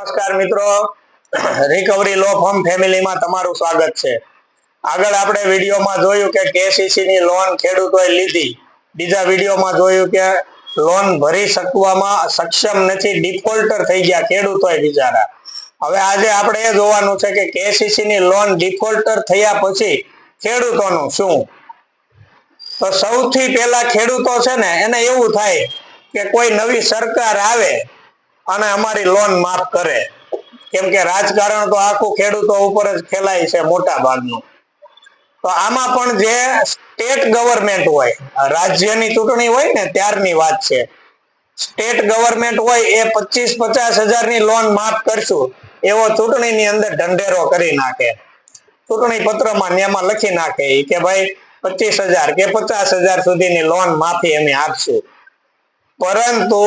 નમસ્કાર મિત્રો. રિકવરી લો ફોર્મ ફેમિલીમાં તમારું સ્વાગત છે. આગળ આપણે વિડીયોમાં જોયું કે કેસીસી ની લોન ખેડૂતોએ લીધી. બીજા વિડીયોમાં જોયું કે લોન ભરી શકવામાં સક્ષમ નથી ડિફોલ્ટર થઈ ગયા ખેડૂતોએ બિચારા. હવે આજે આપણે એ જોવાનું છે કે કેસીસી ની લોન ડિફોલ્ટર થયા પછી ખેડૂતોનું શું? તો સૌથી પહેલા ખેડૂતો છે ને, એને એવું થાય કે કોઈ નવી સરકાર આવે અને અમારી લોન માફ કરે. કેમ કે રાજકારણ તો આખું ખેડૂતો ઉપર જ ખેલાય છે મોટા ભાગનું. તો આમાં પણ જે સ્ટેટ ગવર્મેન્ટ હોય, રાજ્યની ચૂંટણી હોય ને ત્યારની વાત છે. સ્ટેટ ગવર્મેન્ટ હોય એ પચીસ પચાસ હજારની લોન માફ કરશું, એવો ચૂંટણીની અંદર ઢંઢેરો કરી નાખે. ચૂંટણી પત્રમાં એમાં લખી નાખે કે ભાઈ, પચીસ હજાર કે પચાસ હજાર સુધીની લોન માફી અમે આપશું. પરંતુ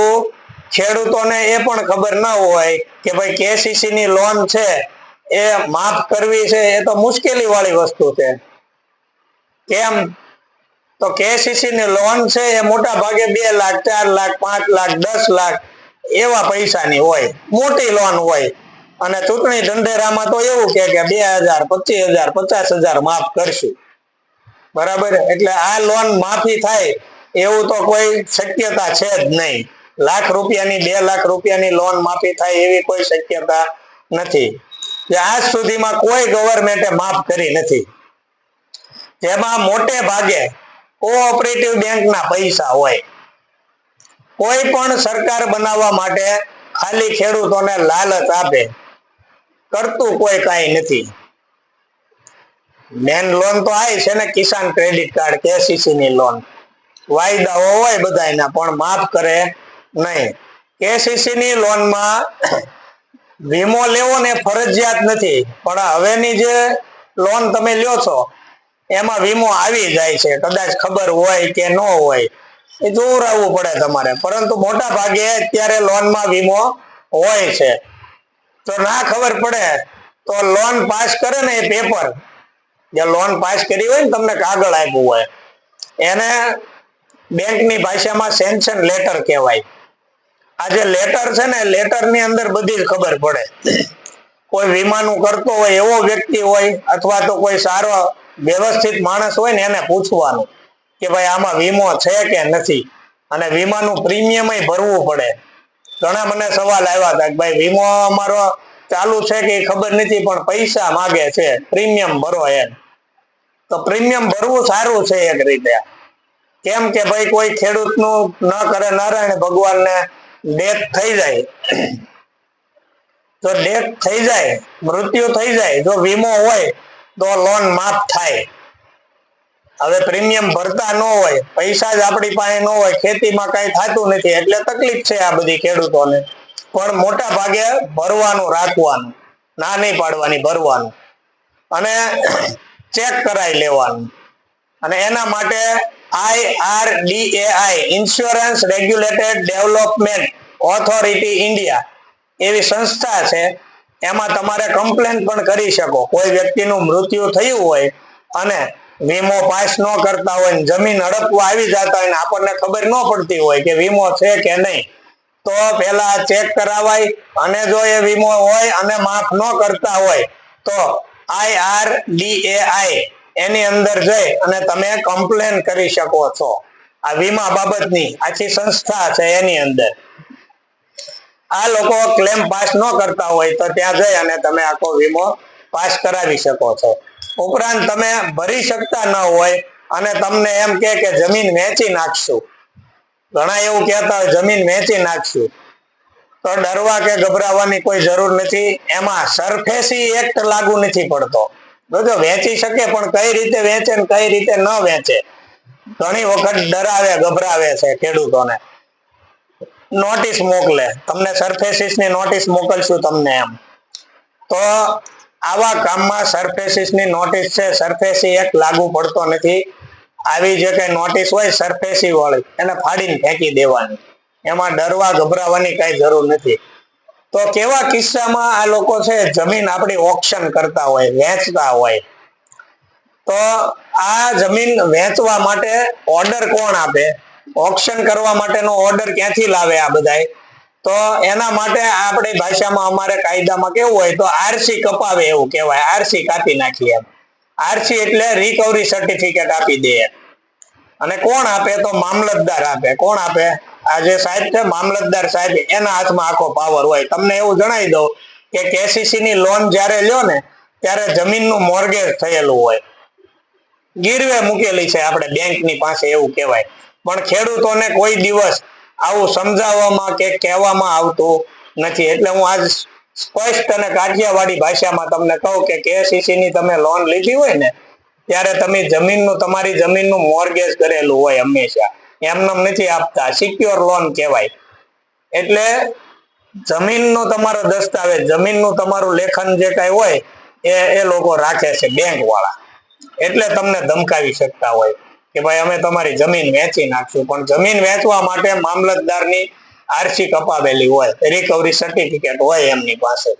ખેડૂતોને એ પણ ખબર ના હોય કે ભાઈ કેસીસી ની લોન છે, એ માફ કરવી છે, એ તો મુશ્કેલી વાળી વસ્તુ છે. કેમ? તો કેસીસી ની લોન છે, એ મોટા ભાગે બે લાખ, ચાર લાખ, પાંચ લાખ, દસ લાખ એવા પૈસાની હોય, મોટી લોન હોય. અને ચૂંટણી ઢંઢેરામાં તો એવું કે બે હજાર, પચીસ હજાર, પચાસ હજાર માફ કરશું. બરાબર? એટલે આ લોન માફી થાય, એવું તો કોઈ શક્યતા છે જ નહીં. લાખ રૂપિયાની, બે લાખ રૂપિયાની લોન માફી થાય એવી કોઈ શક્યતા નથી. આજ સુધીમાં કોઈ ગવર્મેન્ટે માફ કરી નથી. જેમાં મોટે ભાગે કોઓપરેટિવ બેંકના પૈસા હોય. કોઈ પણ સરકાર બનાવવા માટે ખાલી ખેડૂતોને લાલચ આપે. કરતું કોઈ કાંઈ નથી. મેન લોન તો આવી છે ને કિસાન ક્રેડિટ કાર્ડ કેસીસી ની લોન વાયદાઓ હોય બધા પણ માફ કરે નહીં. કેસીસી ની લોનમાં વીમો લેવો ને ફરજિયાત નથી. પણ હવેની જે લોન તમે લ્યો છો, એમાં વીમો આવી જાય છે. કદાચ ખબર હોય કે ન હોય, એ જોવરાવવું પડે તમારે. પરંતુ મોટા ભાગે અત્યારે લોનમાં વીમો હોય છે. તો ના ખબર પડે, તો લોન પાસ કરે ને એ પેપર. જે લોન પાસ કરી હોય ને તમને કાગળ આપ્યું હોય. એને બેંકની ભાષામાં સેન્શન લેટર કહેવાય. આ જે લેટર છે ને લેટરની અંદર બધી ખબર પડે. કોઈ વીમાનું કરતો હોય, એવો વ્યક્તિ હોય, અથવા તો કોઈ સારો વ્યવસ્થિત માણસ હોય ને, એને પૂછવાનું કે ભાઈ આમાં વીમો છે કે નથી? અને વીમાનું પ્રીમિયમ ભરવું પડે. ઘણા મને સવાલ આવ્યા હતા કે ભાઈ, વીમો અમારો ચાલુ છે કે ખબર નથી, પણ પૈસા માગે છે પ્રીમિયમ ભરો એમ. તો પ્રીમિયમ ભરવું સારું છે એક રીતે. કેમ કે ભાઈ કોઈ ખેડૂતનું ન કરે, નારાયણ ભગવાનને ડેથ થઈ જાય. જો ડેથ થઈ જાય, મૃત્યુ થઈ જાય, જો વીમો હોય, તો લોન માફ થાય. હવે પ્રીમિયમ ભરતા ન હોય, પૈસા જ આપણી પાસે ન હોય, ખેતીમાં કઈ થતું નથી, એટલે તકલીફ છે આ બધી ખેડૂતોને. પણ મોટા ભાગે ભરવાનું, રાખવાનું, ના નહીં પાડવાની, ભરવાનું. અને ચેક કરાવી લેવાનું. અને એના માટે I R D A I insurance regulated development authority India એવી સંસ્થા છે. એમાં તમારે કમ્પ્લેન પણ કરી શકો. કોઈ વ્યક્તિનું મૃત્યુ થયું હોય અને વીમો પાસ ન કરતા હોય જમીન હડપવા આવી જતા હોય આપણને ખબર ન પડતી હોય કે વીમો છે કે નહીં, તો પેલા ચેક કરાવાય. અને જો એ વીમો હોય અને માફ ન કરતા હોય, તો આઈઆરડીએઆઈ એની અંદર જઈ અને તમે કમ્પ્લેન કરી શકો છો. આ વીમા બાબતની આખી સંસ્થા છે એની અંદર. આ લોકો ક્લેમ પાસ ન કરતા હોય તો ત્યાં જઈ અને તમે આખો વીમો પાસ કરાવી શકો છો. ઉપરાંત તમે ભરી શકતા ન હોય અને તમને એમ કે જમીન વેચી નાખશું. ઘણા એવું કહેતા હોય, જમીન વેચી નાખશું. તો ડરવા કે ગભરાવાની કોઈ જરૂર નથી. એમાં સરફેસી એક્ટ લાગુ નથી પડતો. જો વેચી શકે પણ કઈ રીતે વેચે ને કઈ રીતે ન વેચે. ઘણી વખત ડરાવે, ગભરાવે છે ખેડૂતોને. નોટિસ મોકલે. તમને સરફેસીસની નોટિસ મોકલશું તમને એમ. તો આવા કામમાં સરફેસિસની નોટિસ છે. સરફેસી એક લાગુ પડતો નથી. આવી જે કઈ નોટિસ હોય સરફેસી વાળી, એને ફાડીને ફેંકી દેવાની. એમાં ડરવા, ગભરાવાની કઈ જરૂર નથી. તો કેવા કિસ્સામાં આ લોકો છે, જમીન આપણી ઓપ્શન કરતા હોય, વેચતા હોય? તો આ જમીન વેચવા માટે ઓર્ડર કોણ આપે? ઓપ્શન કરવા માટેનો ઓર્ડર ક્યાંથી લાવે આ બધાય? તો એના માટે આપણી ભાષામાં અમારે કાયદામાં કેવું હોય, તો આરસી કપાવે એવું કહેવાય. આરસી કાપી નાખીએ આરસી એટલે રિકવરી સર્ટિફિકેટ આપી દે અને કોણ આપે? તો મામલતદાર આપે. કોણ આપે? આ જે સાહેબ છે, મામલતદાર સાહેબ, એના હાથમાં આખો પાવર હોય. તમને એવું જણાવી દઉં કે કેસીસી ની લોન જયારે લ્યો ને, ત્યારે જમીનનું મોર્ગેજ થયેલું હોય. ગીરવે મૂકેલી છે આપણે બેંકની પાસે, એવું કહેવાય. પણ ખેડૂતોને કોઈ દિવસ આવું સમજાવવામાં કે કહેવામાં આવતું નથી. એટલે હું આજ સ્પષ્ટ અને કાઠિયાવાડી ભાષામાં તમને કહું કે કેસીસી ની તમે લોન લીધી હોય ને, ત્યારે તમે જમીનનું, તમારી જમીનનું મોર્ગેજ કરેલું હોય હંમેશા. એમને નથી આપતા સિક્યોર લોન કહેવાય. એટલે જમીનનો તમારો દસ્તાવેજ, જમીનનું તમારું લેખન જે કાંઈ હોય, એ એ લોકો રાખે છે બેંક વાળા એટલે તમને ધમકાવી શકતા હોય કે ભાઈ અમે તમારી જમીન વેચી નાખશું. પણ જમીન વેચવા માટે મામલતદારની આરસી કપાવેલી હોય રિકવરી સર્ટિફિકેટ હોય એમની પાસે.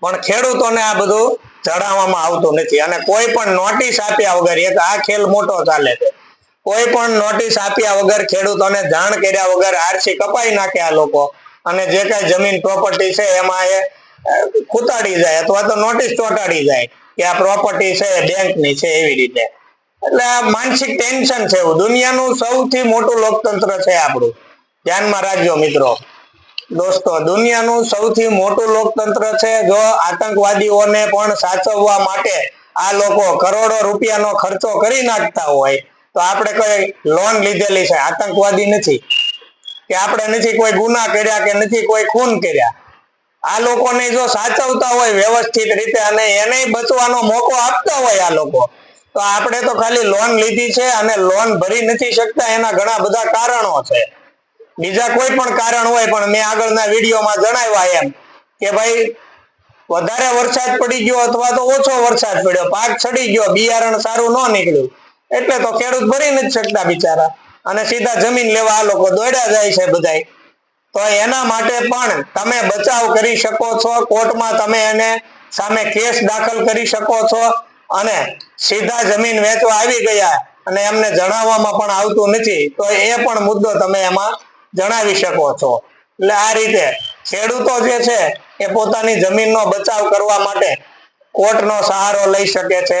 પણ ખેડૂતોને આ બધું જણાવવામાં આવતું નથી. અને કોઈ પણ નોટિસ આપ્યા વગર એક આ ખેલ મોટો ચાલે છે. કોઈ પણ નોટિસ આપ્યા વગર ખેડૂતોને જાણ કર્યા વગર આરસી કપાઈ નાખે આ લોકો. અને જે કઈ જમીન પ્રોપર્ટી છે એમાં એ ખૂતાડી જાય અથવા તો નોટિસ ચોંટાડી જાય કે આ પ્રોપર્ટી છે બેંકની છે એવી રીતે. એટલે આ માનસિક ટેન્શન છે દુનિયાનું સૌથી મોટું લોકતંત્ર છે આપણું. ધ્યાનમાં રાખજો મિત્રો. દોસ્તો, દુનિયાનું સૌથી મોટું લોકતંત્ર છે જો આતંકવાદીઓને પણ સાચવવા માટે આ લોકો કરોડો રૂપિયાનો ખર્ચો કરી નાખતા હોય તો આપણે કોઈ લોન લીધેલી છે, આતંકવાદી નથી. કે આપણે નથી કોઈ ગુના કર્યા કે નથી કોઈ ખૂન કર્યા. આ લોકોને જો સાચવતા હોય વ્યવસ્થિત રીતે અને એને બચવાનો મોકો આપતા હોય આ લોકો, તો આપણે તો ખાલી લોન લીધી છે અને લોન ભરી નથી શકતા, એના ઘણા બધા કારણો છે. બીજા કોઈ પણ કારણ હોય, પણ મેં આગળના વિડીયોમાં જણાવ્યા એમ કે ભાઈ, વધારે વરસાદ પડી ગયો અથવા તો ઓછો વરસાદ પડ્યો, પાક ચડી ગયો, બિયારણ સારું ન નીકળ્યું. એટલે તો ખેડૂત ભરી નથી શકતા બિચારા. અને સીધા જમીન લેવા આ લોકો દોડ્યા જાય છે બધાય. તો એના માટે પણ તમે બચાવ કરી શકો છો, કોર્ટમાં તમે એને સામે કેસ દાખલ કરી શકો છો અને સીધા જમીન વેચવા આવી ગયા અને એમને જણાવવામાં પણ આવતું નથી, તો એ પણ મુદ્દો તમે એમાં જણાવી શકો છો. એટલે આ રીતે ખેડૂતો જે છે એ પોતાની જમીનનો બચાવ કરવા માટે કોર્ટનો સહારો લઈ શકે છે